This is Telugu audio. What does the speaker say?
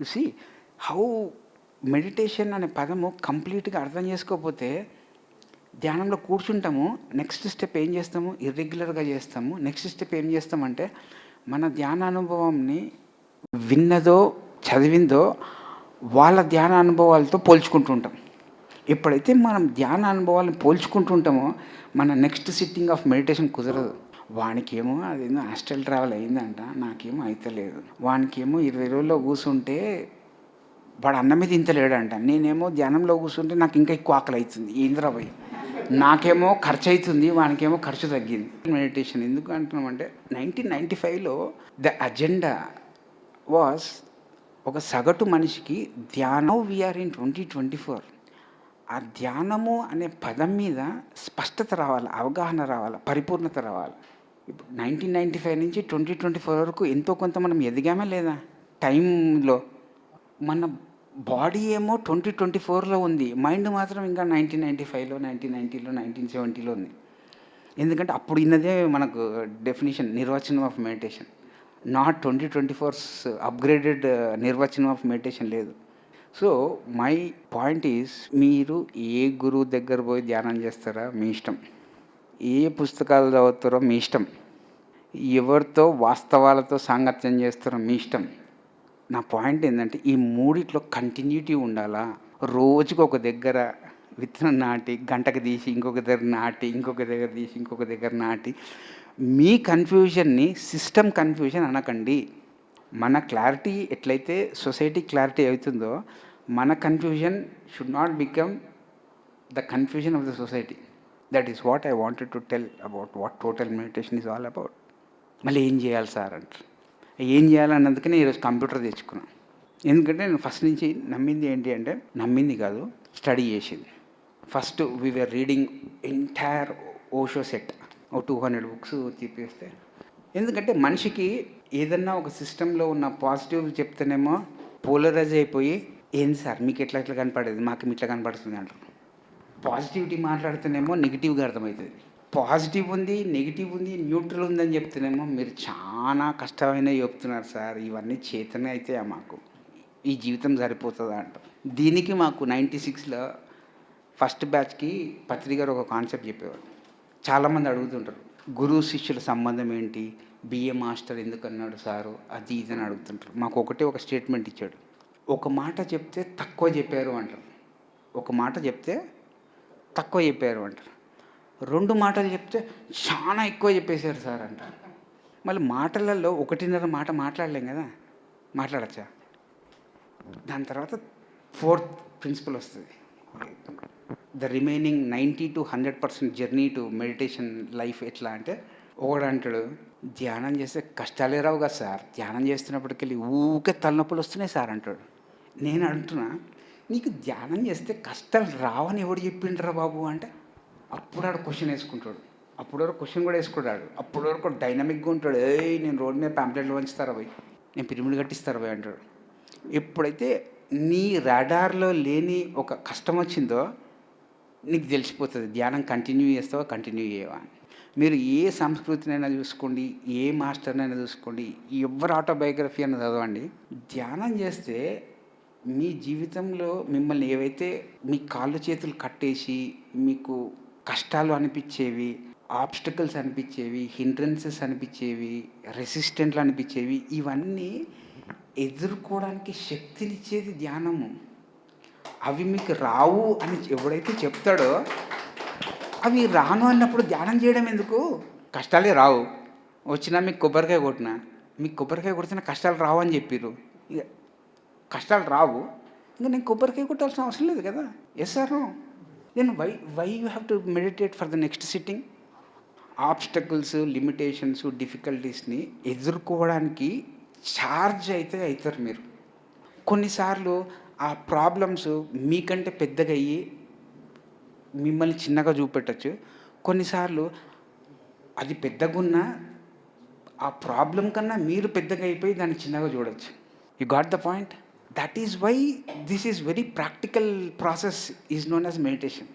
యు సీ హౌ మెడిటేషన్ అనే పదము కంప్లీట్గా అర్థం చేసుకోకపోతే ధ్యానంలో కూర్చుంటాము నెక్స్ట్ స్టెప్ ఏం చేస్తాము? ఇర్రెగ్యులర్గా చేస్తాము. నెక్స్ట్ స్టెప్ ఏం చేస్తామంటే మన ధ్యాన అనుభవంని విన్నదో చదివిందో వాళ్ళ ధ్యాన అనుభవాలతో పోల్చుకుంటుంటాం ఎప్పుడైతే మనం ధ్యాన అనుభవాలను పోల్చుకుంటుంటామో మన నెక్స్ట్ సిట్టింగ్ ఆఫ్ మెడిటేషన్ కుదరదు. వానికేమో అదేందో హాస్టల్ ట్రావెల్ అయిందంట నాకేమో అవుతలేదు వానికేమో ఇరవై రోజుల్లో కూర్చుంటే వాడు అన్నమే తింటలేడంట నేనేమో ధ్యానంలో కూర్చుంటే నాకు ఇంకా ఎక్కువ ఆకలి అవుతుంది ఇంద్రాబాయి నాకేమో ఖర్చు అవుతుంది వానికేమో ఖర్చు తగ్గింది. మెడిటేషన్ ఎందుకు అంటున్నామంటే నైన్టీన్ నైంటీ ఫైవ్లో ద అజెండా వాస్ ఒక సగటు మనిషికి ధ్యానం we are in twenty twenty four ఆ ధ్యానము అనే పదం మీద స్పష్టత రావాలి అవగాహన రావాలి పరిపూర్ణత రావాలి. ఇప్పుడు నైన్టీన్ నైంటీ ఫైవ్ నుంచి ట్వంటీ ట్వంటీ ఫోర్ వరకు ఎంతో కొంత మనం ఎదిగామా లేదా? టైంలో మన బాడీ ఏమో ట్వంటీ ట్వంటీ ఫోర్లో ఉంది. మైండ్ మాత్రం ఇంకా నైన్టీన్ నైంటీ ఫైవ్లో నైన్టీన్ నైంటీలో నైన్టీన్ సెవెంటీలో ఉంది. ఎందుకంటే అప్పుడు ఇన్నదే మనకు డెఫినేషన్ నిర్వచనం of meditation not twenty twenty four's upgraded నిర్వచనం ఆఫ్ మెడిటేషన్ లేదు. సో మై పాయింట్ ఈస్ మీరు ఏ గురువు దగ్గర పోయి ధ్యానం చేస్తారా? మీ ఇష్టం. ఏ పుస్తకాలు చదువుతారో మీ ఇష్టం. ఎవరితో వాస్తవాలతో సాంగత్యం చేస్తారో మీ ఇష్టం. నా పాయింట్ ఏంటంటే ఈ మూడిట్లో కంటిన్యూటీ ఉండాలా? రోజుకి ఒక దగ్గర విత్తనం నాటి గంటకు తీసి ఇంకొక దగ్గర నాటి ఇంకొక దగ్గర తీసి ఇంకొక దగ్గర నాటి. మీ కన్ఫ్యూజన్ని సిస్టమ్ కన్ఫ్యూజన్ అనకండి. మన క్లారిటీ ఎట్లయితే సొసైటీ క్లారిటీ అవుతుందో మన confusion should not become the confusion of the society that is what I wanted to tell about what total meditation is all about మళ్ళీ ఏం చేయాలి సార్ అంటారు. ఏం చేయాలన్నందుకనే ఈరోజు కంప్యూటర్ తెచ్చుకున్నాను ఎందుకంటే నేను ఫస్ట్ నుంచి నమ్మింది ఏంటి అంటే నమ్మింది కాదు స్టడీ చేసింది. First we are reading entire Osho set of two hundred books తీపిస్తే. ఎందుకంటే మనిషికి ఏదన్నా ఒక సిస్టంలో ఉన్న పాజిటివ్ చెప్తేనేమో పోలరైజ్ అయిపోయి ఏంది సార్ మీకు ఎట్లా ఎట్లా కనపడేది? మాకు ఇట్లా కనపడుతుంది అంటారు. పాజిటివిటీ మాట్లాడితేనేమో నెగిటివ్గా అర్థమవుతుంది. పాజిటివ్ ఉంది నెగిటివ్ ఉంది న్యూట్రల్ ఉందని చెప్తేనేమో మీరు చాలా కష్టమైన చెప్తున్నారు సార్. ఇవన్నీ చేతనే అయితే మాకు ఈ జీవితం సరిపోతుందా అంట. దీనికి మాకు నైంటీ సిక్స్లో ఫస్ట్ బ్యాచ్కి పత్రిక గారు ఒక కాన్సెప్ట్ చెప్పేవారు. చాలామంది అడుగుతుంటారు గురువు శిష్యుల సంబంధం ఏంటి? బిఏ మాస్టర్ ఎందుకు అన్నాడు సారు? అది ఇది అని అడుగుతుంటారు. మాకు ఒకటే ఒక స్టేట్మెంట్ ఇచ్చాడు. ఒక మాట చెప్తే తక్కువ చెప్పారు అంటారు. ఒక మాట చెప్తే తక్కువ చెప్పారు అంటారు. రెండు మాటలు చెప్తే చాలా ఎక్కువ చెప్పేశారు సార్ అంట. మళ్ళీ మాటలలో ఒకటిన్నర మాట మాట్లాడలేం కదా? మాట్లాడచ్చా? దాని తర్వాత ఫోర్త్ ప్రిన్సిపల్ వస్తుంది. The remaining ninety to hundred percent journey to meditation life ఎట్లా అంటే ఒకడు అంటాడు ధ్యానం చేస్తే కష్టాలే రావు కదా సార్. ధ్యానం చేస్తున్నప్పటికెళ్ళి ఊకే తలనొప్పులు వస్తున్నాయి సార్ అంటాడు. నేను అంటున్నా నీకు ధ్యానం చేస్తే కష్టాలు రావని ఎవడు చెప్పిండ్రా బాబు? అంటే అప్పుడు ఆడు క్వశ్చన్ వేసుకుంటాడు. అప్పుడు వరకు క్వశ్చన్ కూడా వేసుకుంటాడు. అప్పుడు వరకు డైనమిక్గా ఉంటాడు. ఏయ్ నేను రోడ్డు మీద ప్యాంప్లెట్లు వంచుతారా పోయి? నేను పిరిమిడి కట్టిస్తారా పోయి అంటాడు. ఎప్పుడైతే నీ రాడార్లో లేని ఒక కష్టం వచ్చిందో నీకు తెలిసిపోతుంది ధ్యానం కంటిన్యూ చేస్తావా కంటిన్యూ చేయవా మీరు ఏ సంస్కృతినైనా చూసుకోండి ఏ మాస్టర్నైనా చూసుకోండి ఎవరు ఆటోబయోగ్రఫీ అని చదవండి. ధ్యానం చేస్తే మీ జీవితంలో మిమ్మల్ని ఏవైతే మీ కాళ్ళు చేతులు కట్టేసి మీకు కష్టాలు అనిపించేవి ఆబ్స్టకల్స్ అనిపించేవి హిండ్రన్సెస్ అనిపించేవి రెసిస్టెంట్లు అనిపించేవి ఇవన్నీ ఎదుర్కోవడానికి శక్తినిచ్చేది ధ్యానము. అవి మీకు రావు అని ఎవడైతే చెప్తాడో అవి రాను అన్నప్పుడు ధ్యానం చేయడం ఎందుకు? కష్టాలే రావు. వచ్చినా మీకు కొబ్బరికాయ కొట్టినా మీకు కొబ్బరికాయ కొడితే కష్టాలు రావు అని చెప్పిర్రు. ఇక కష్టాలు రావు. ఇంకా నేను కొబ్బరికాయ కొట్టాల్సిన అవసరం లేదు కదా? ఎస్ సార్ నేను why why you have to meditate for the next sitting obstacles limitations డిఫికల్టీస్ని ఎదుర్కోవడానికి ఛార్జ్ అయితే అవుతారు మీరు. కొన్నిసార్లు ఆ ప్రాబ్లమ్స్ మీకంటే పెద్దగా అయ్యి మిమ్మల్ని చిన్నగా చూపెట్టచ్చు. కొన్నిసార్లు అది పెద్దగున్నా ఆ ప్రాబ్లం కన్నా మీరు పెద్దగా అయిపోయి దాన్ని చిన్నగా చూడొచ్చు. You got the point that is why this is very practical process is known as meditation.